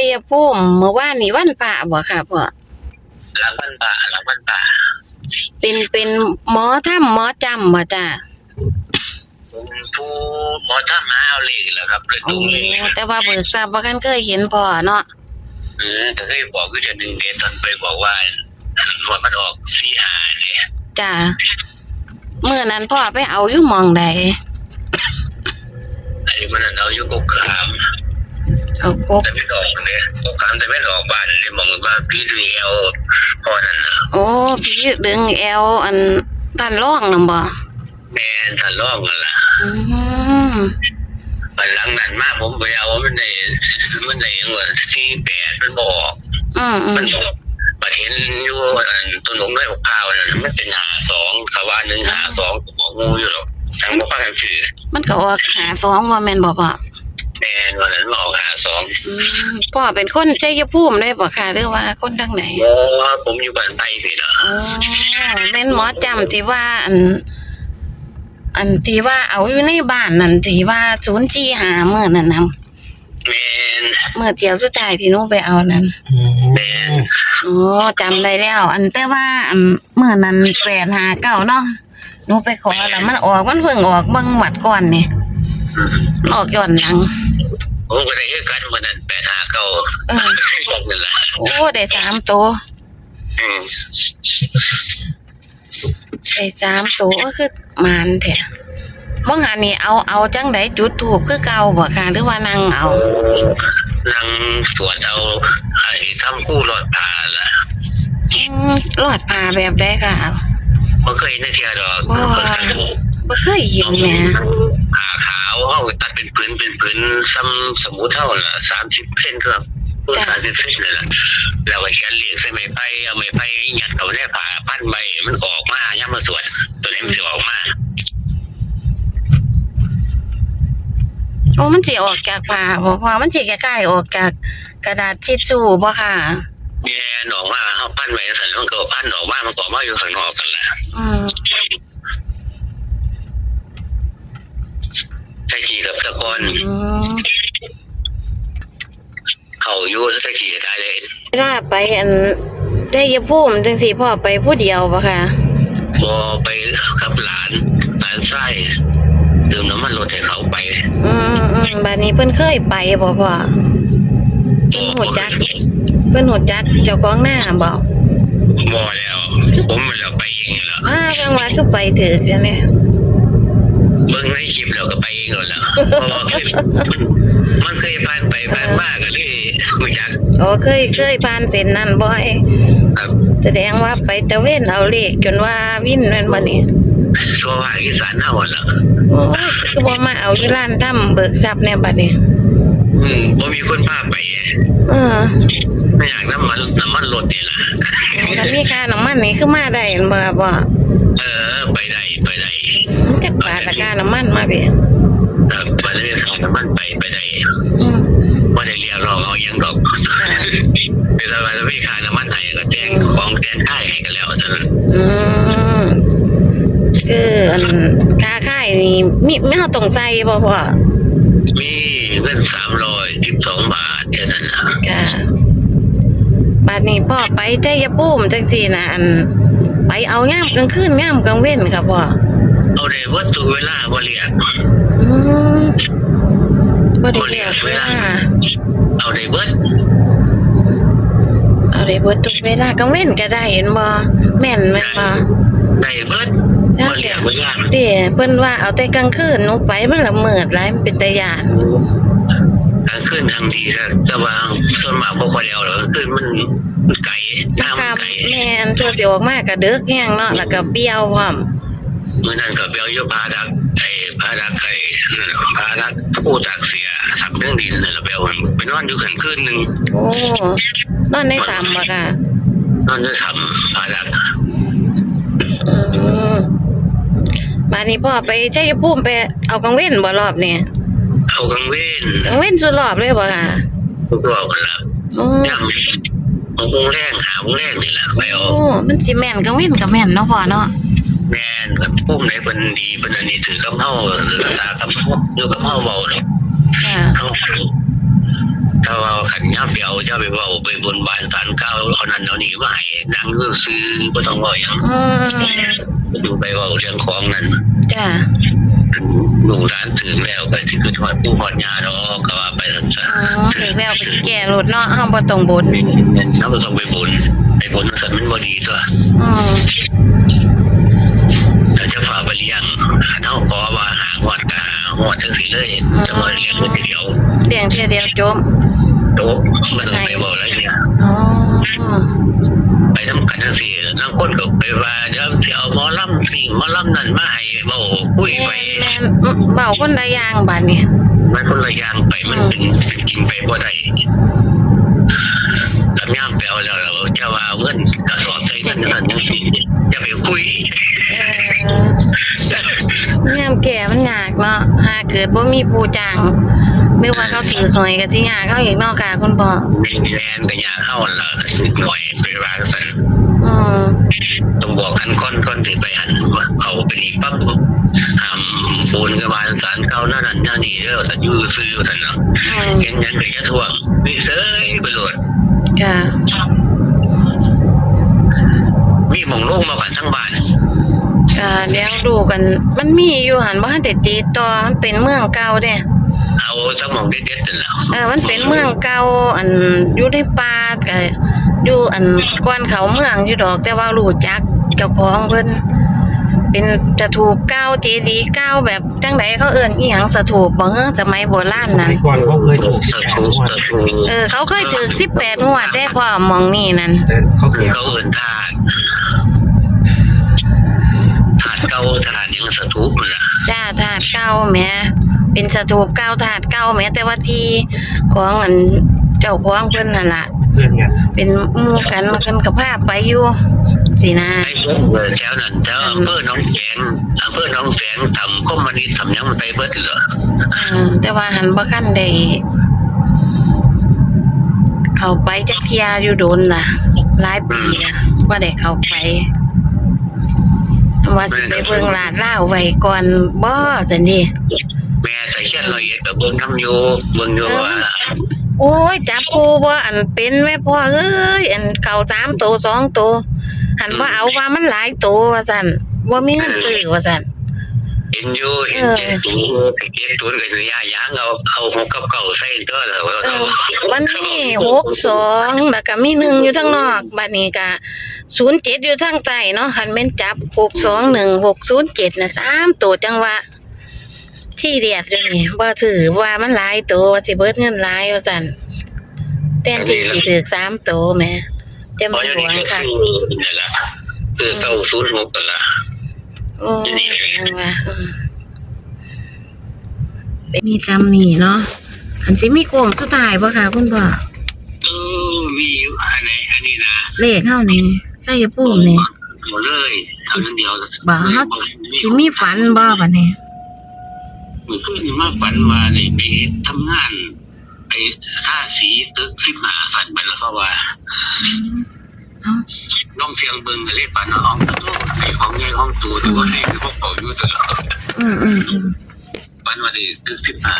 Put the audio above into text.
ชัยภูมิเมื่อวานนี่วันพระบ่ค่ะพ่อหลังบ้านป่าหลังบ้านป่าเป็นเป็นหมอถ้ำหมอจำบ่จ้าผมผู้หมอท่ามาเอาเลขแล้วครับเลยโอ้ตรงนี้แต่ว่าเบิกทราบบ่คันเคยเห็นพ่อเนาะเออแต่เคยบอกวิธีหนึ่งเดตอนไปบอกว่าหนวดมันออกสี่หาเนี่ยจ้าเมื่อนั้นพ่อไปเอาอยู่หมองใดไอ้มันเอาอยู่กกขาม เอากบแต่ไม่ออกเนี่ยกกขามแต่ไม่ออกบ้านเลยมองว่าพี่ดูเอลพอนั่นนะโอ้พี่ดึงแอวอันด้านล่องนำบ่แม่นทะเลาะกันละอืมมันหลังนั้นมากผมไปเอามันได้มันได้ยังไงสี่แปดมันบอกอืมอืมันมประเทศอยู่อันต้นหลงด้วยข้าวนั่นมันเป็นหาสองสวาหนึ่งหาสองบอกงูอยู่หรอกทางบ่ฟังกันชื่อมันก็ออกหาสองว่าแม่นบ่พ่อ แม่นวันนั้นมาออกหาสองอืมพ่อเป็นคนชัยภูมิได้บ่ค่ะหรือว่าคนทางไหนโอ้ผมอยู่บ้านไทยสิเนาะอ๋อแม่นหมอจำที่ว่าอัน อันที่ว่าเอาอยู่ในบ้านนั่นที่ว่าศูนย์จีหาเมื่อนั่นนะแม่นเมื่อเที่ยวสุดท้ายที่หนูไปเอานั้นแม่นอ๋อจำได้แล้ว อันแต่ว่าอันเมื่อนั้นแปดหาเก้าเนาะหนูไปขอแล้วมันออกมันเพิ่งออกเบิ่งหมัดก่อนนี่อืม มันออกย้อนหลัง ผมก็ได้คือกันวันนั้นแปดหาเก้าเออนั่นแหละโอ้ได้สามตัวอืมได้สามตัวก็คือมานแท้บ่งานนี่เอาเอาจังไดจุดถูกคือเก่าบ่ค่ะหรือว่านั่งเอานั่งสวดเอาไอ้ทำคู่รอดผ่าล่ะอืมรอดผ่าแบบใดค่ะ บ่เคยได้เที่ยวดอกบ่ บ่เคยเห็นแหม ผ่าขาว เอาตัดเป็นพื้นเป็นพื้นซ้ำสมมุติเท่าล่ะสามสิบเซนครับพื้นสามสิบเซนเลยล่ะแล้วก็แขนเลี้ยงใส่ไม้ไผ่เอาไม้ไผ่ยัดเข้าในผ่าพันใบมันออกมาย่ามมาสวดตัวนี้มันจะออกมาโอ้มันสิออกจากผ่าบ่พอมันสิใกล้ๆออกจากกระดาษทิชชู่บ่ค่ะแย่หนออกมาเขาพันไว้สันมันก็พันออกมามันก็ออกมาอยู่ข้างนอกกันแหละอืม ใส่ขี่กับตะก อน อืมเขาอยู่ใส่ขี่ได้เลยเวลาไปอันได้ยภูมิจังซี่พ่อไปผู้เดียวบ่ค่ะพอไปกับหลาน หลานไส้ดื่มน้ำมันรถให้เขาไปอืมอืมบัดนี้เพิ่นเคยไปบ่พ่อเพิ่นหูจัก เพิ่นหูจักเจ้าของหน้าบ่บอแล้ว ผมมันเราไปเองแล้วอ้าบางว่าคือไปถือจังได๋เบิ่งในคลิปเราก็ไปเองแล้ว เพราะว่าเคยมันเคยผ่านไปผ่านมากเลยไม่จักโอ้เคยเคยผ่านเส้นนั้นบ่อยครับแสดงว่าไปตะเวนเอาเลขจนว่าวินแม่นบ่นี่ชัวว่าอีสานเท่าแล้วโอ้ยคือบ่มาเอาอยู่ร้านทำเบิกทรัพย์แน่บัดนี้อืมบ่มีคนพาไปเออไม่อยากน้ำมันน้ำมันรถนี่ล่ะถ้ามีค่าน้ำมันนี่คือมาได้แม่นบ่บ่เออ ไปได้ไปได้มันจักบาทละค่าน้ำมันมาเบิด ครับมันเรื่องของน้ำมันไปไปได้อืมไม่ได้เรียกร้องเอาหยังดอกเป็นอะไรจะพี่ค่าน้ำมันไหนก็แจ้งของแจ้งได้ให้กันแล้วเท่านั้นอืมคืออันค่าค่ายนี่มีไม่เฮาต้องใส่บ่พ่อมีเงินสามร้อยสิบสองบาทแค่นั้นนะค่ะบัดนี้พ่อไปใจยภูมิจังซี่นะอัน ไปเอายามกลางคืนยามกลางเว้นค่ะพ่อเอาได้วัตถุเวลาบ่เรียก อืมบ่ได้เรียกเวลาเอาได้เบิดเอาได้เบิดทุกเวลากลางเว้นก็ได้เห็นบ่แม่นแม่นบ่ได้เบิดบ่เรียกเวลาเด้เพิ่นว่าเอาแต่กลางคืนหนูไปมันละเมิดหลายมันเป็นตาย่านทางขึ้นทางดีครับแต่ว่าส่วนมากบ่ค่อยได้เอาหรอกขึ้นมันมันไกลนะทางคมัรันบไกลแม่นชั่วสิออกมาก็ดึกแฮงเนาะแล้วก็เปรี้ยวพร้อม เมื่อนั้นก็ไปเอาโยพาดักไอ้พาดักไอ้นั่นน่ะพาดักผู้ตักเสียสับเรื่องดินนั่นแหละไปเอาไปนอนอยู่ขันคืนหนึงโอ้นอนในถ้ำบ่ค่ะนอนจะทำพาดักอืมบัดนี้พ่อไปชัยภูมิไปเอากลางเว้นบ่รอบนี้เอากังเว้นกลางเว้นสุดรอบเลยบ่ค่ะทุกรอบกันละโอ้ย่ำของวงแรงหาวงแรงนี่แหละไปเอาโอ้มันสิแม่นกลางเว้นก็แม่นเนาะพ่อเนาะ แม่นกับพุ่มไหนเป็นดีเป็นอันนี้ถือกำเฮาหรือตากำเฮาอยู่กำเฮาเบาเนาะค่ะ เฮาถ้าว่าขันย่าเปียวเจ้าไปเว่าไปบนบานสารเก้าเขานั้นเอานี่มาให้นั่งซื้อๆบ่ต้องเว่าหยังอืมดูไปเว่าเรื่องของนั้นจ้าหนูร้านถึงแล้วก็สิคือทอดผู้ฮอดยาดอกก็ว่าไปซั่นซะ อ๋อถึงแล้วไปแก่รถเนาะเฮาบ่ต้องบนเราบ่ต้องไปบนไปบนสันมันบ่ดีตัวอืม กไปเลี้ยงเฮาขอว่าหาฮอดก็หาฮอดจังซี่เลยจะมาเลี้ยงคนเดียวเลี้ยงเที่ยวเดียวจบโตมันต้องไปเว้าอะไรเนี่ยอ๋อไปทำกันจังซี่นางคนก็ไปว่าเดี๋ยวสิเอาหมอลำสิ่งหมอลำนั่นมาให้เว้าคุยไปแม่นเบาคนละอย่างบัดนี้มันคนละอย่างไปมันเป็นเป็นจริงไปบ่ได้ลำย่ามไปเอาแล้วเราจะว่าเอาเงินกระสอบใส่เงินนั่นจังซี่อย่าไปคุย เออยามแก่มันยากเนาะหาเกิดบ่มีผู้จ้างหรือว่าเขาถือหอยก็สิยากเขาอีกเนาะค่ะคุณพ่อมีแลนก็อยากเข้าล่ะหน่อยไปว่าซั่นอืมต้องบอกกันคนคนที่ไปหันเขาไปนี่ปั๊บหามปูนกับบานสารเก่านั่นนั่นนั่นนี่เด้อสัญญูซื้อซั่นเนาะอืมเห็นหยังก็จะทวงนี่เสยไปโลดค่ะมีหมองลงมากันทั้งบ้าน ค่ะเดี๋ยวดูกัน มันมีอยู่หันบ่ทันได้ติดต่อมันเป็นเมืองเก่าเด้เอาสมองเด็ดๆนั่นแหละเออมันเป็นเมืองเก่าอันอยู่ในป่าก็อยู่อันก่อนเขาเมืองอยู่ดอก แต่ว่ารู้จักเจ้าของเพิ่นเป็นจะถูกเก้าเจดีย์เก้าแบบจังไดเขาเอิ้นอีหยังสถูปบ่เฮ้อสมัยโบราณสนั่มันยก่อนเขาเคยถูกสแปดถูงวดสถูเออ เขาเคยถือ18งวดได้พ่อหมองนี่นั่นแต่เขาเสียเขาเอิ้นธาตุาตุเก่าธาตุหยังสถูปนั่นล่ะจ้าถาดเก้าแหมเป็นสถูปเก้าถาดเก้าแหมแต่ว่าที่ของอันเจ้าของเพิ่นนั่นล่ะ เพื่อนกันเป็นหมู่กันมากันกับภาพไปอยู่สินะ ไอ้เบิ่งเออแถวนั้นแถวอำเภอหนองแสงอำเภอหนองแสงทำคอมมานิสต์ทำหยังมันไปเบิดเหรอเออแต่ว่าหันบ่คันได้เข้าไปจักเที่ยอยู่โดนล่ะ หลายปีละว่าได้เข้าไป ว่าสิไปเบิ่งลาดล่าวไว้ก่อนบ่ซั่นดิแม่ใส่เชือกละเอียดกับเบิ่งน้ำอยู่เบิ่งอยู่ว่าโอ้ยจับปูบ่อันเป็นแม่พ่อเอ้ยอันเข้าสามตัวสองตัวหันบ่เอาว่ามันหลายตัวว่าซั่นบ่มีเงินซื้อว่าซั่น เห็นอยู่เห็นเจ็ดตูเจ็ดตูนกับยายางเอาเอาหกกับเก่าใส่ตัวแล้วเออมันมีหกสองแล้วก็มีหนึ่งอยู่ทางนอกบัดนี้ก็ศูนย์เจ็ดอยู่ทางใต้เนาะคันแม่นจับหกสองหนึ่งหกศูนย์เจ็ดนะสามตัวจังหวะที่เดียดอยู่นี่บ่ถือว่ามันหลายตัวว่าสิเบิดเงินหลายว่าซั่นแทนที่สิถือสามตัวแหม่จะพอมาอยู่หลวงนี่ก็ค่ะคือนี่แหละคือเก้าศูนย์หกกันละ โอ้ยยังว่าอืมมีจำนี่เนาะอันสิมีโกงสุดท้ายบ่ค่ะคุณพ่อเออมีอันไหนอันนี้นะเลขเฮานี่ใช่ปุ่มนี่หมดเลยเอานั้นเดียวบ่ฮะสิมีฝันบ่บัดนี้มือขึ้นมาฝันมาเลยไปทำงาน ไปท่าสีตึกสิบหาฝันไปแล้วเขาว่า เอ้าน้องเสียงเบิ่งก็เลยฝันเอาห้องตัวไอ้ห้องใหญ่ห้องตัวที่ว่านี่คือพวกเขาอยู่ตลอดอืมอืมอืมฝันว่าได้ตึกสิบหา